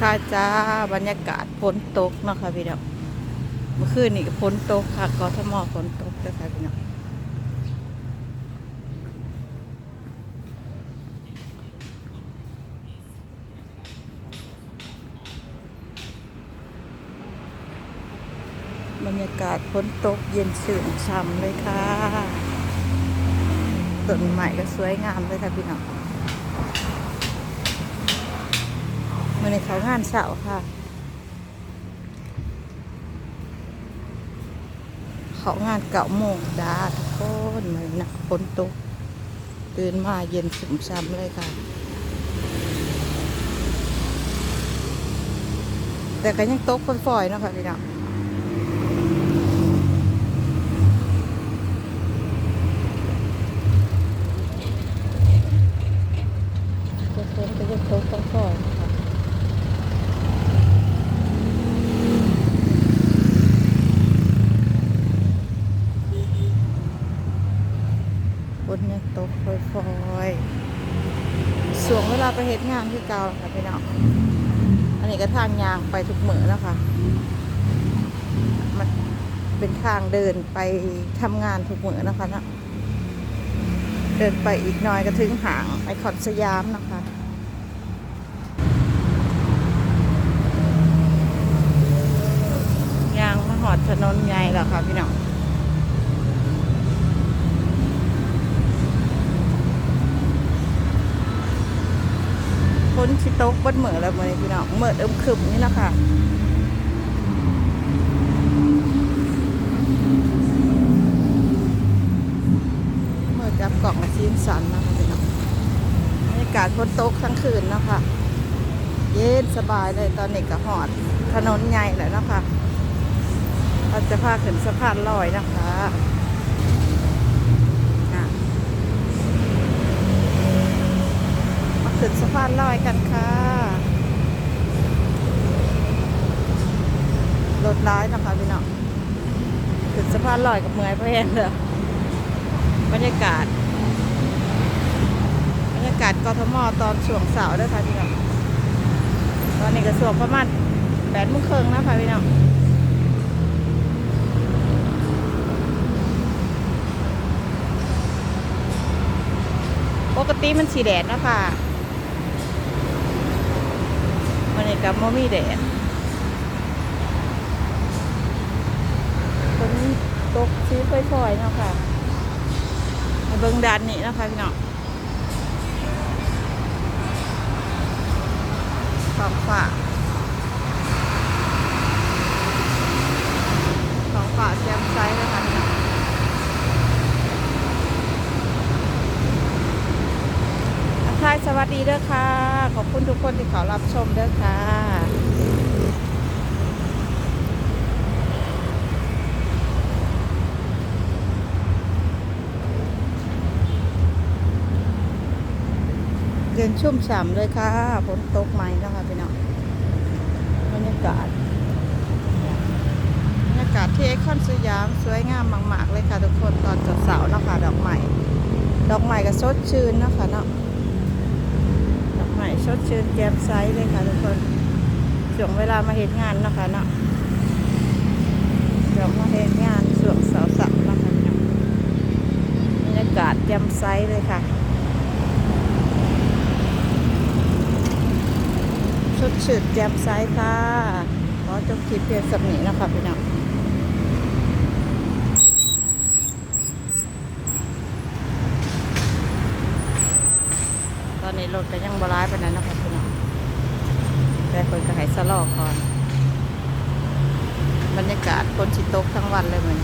ค่ะจ้าบรรยากาศฝนตกเนาะค่ะพี่น้องเมื่อคืนนี่ฝนตกค่ะกอทมฝนตกเด้อค่ะพี่น้องบรรยากาศฝนตกเย็นสื่นช่ำเลยค่ะต้นไม้ก็สวยงามเลยค่ะพี่น้อง มื่อในเขางานเสาค่ะ เขางานเก่าโมงจ้าทุกคนเหมือนนะฝนตกตื่นมาเย็นสุ่มซ้ำเลยค่ะ แต่ก็ยังตกฝอยนะคะพี่น้องฝนก็ยังตกฝอยๆนะคะ ฝนยังตกฟอยๆ ส่วงเวลาไปเหตุงานที่เก่าค่ะพี่น้องอันนี้ก็ทางยางไปทุกมือแล้วค่ะมันเป็นทางเดินไปทำงานทุกมือนะคะเนาะเดินไปอีกหน่อยก็ถึงหางไอคอนสยามนะคะยางมาหอดถนนใหญ่แล้วค่ะพี่น้อง ชิโต๊กบนเหมือแล้วมือนี้พี่น้องเหมือเอิมคึมนี่นะค่ะเหมือจับกล่องมาซีนสันนะคะพี่น้องบรรยากาศพ้นโต๊กทั้งคืนนะคะเย็นสบายเลยตอนนี้ก็หอด ถนนใหญ่แล้วนะคะเราจะพาขึ้นสะพานลอยนะคะ มาขึ้ นสะพานลอยกันค่ะ รถร้ายนะคะพี่น้องขึ้นสะพานลอยกับเมือยเพลนเลยบรรยากาศ บรรยากาศกทมตอนช่วงเสาร์ด้วยค่ะพี่น้องตอนนี้ก็ช่วงประมาณแปดโมงครึ่งนะคะพี่น้องปกติมันสีแดดนะคะ วันนี้ กับมมี่แดดฝนตกชื้นค่อยๆเนาะค่ะเบิ้งดันนี่นะคะพี่น้องท้องฟ้าแจ่มใสนะคะพี่น้องทักทายสวัสดีเด้อค่ะ ขอบคุณทุกคนที่เขารับชมเด้อค่ะเดินชุ่มฉ่ำเลยค่ะฝนตกไหมนะค่ะพี่น้องบรรยากาศบรรยากาศที่ไอคอนสยามสวยงามมาก ๆ เลยค่ะทุกคนตอนจัดเสาร์นะคะดอกไม้ดอกไม้ก็สดชื่นนะคะเนาะ ดอกไม้สดชื่นแจ่มใสเลยค่ะทุกคนช่วงเวลามาเห็นงานนะคะเนาะช่วงมาเห็นงานช่วงเสาร์สันะคะพี่น้องบรรยากาศแจ่มใสเลยค่ะชุดชืดแจ่มใสค่ะขอจบคลิปเพียงสำนีนะคะพี่น้องตอนนี้ร ถก็ยังบร้ายไปนั้นนะคะพี่น้องแต่คนก็หายสะลอกก่อน บรรยากาศคนชิตกทั้งวันเลยเหมือน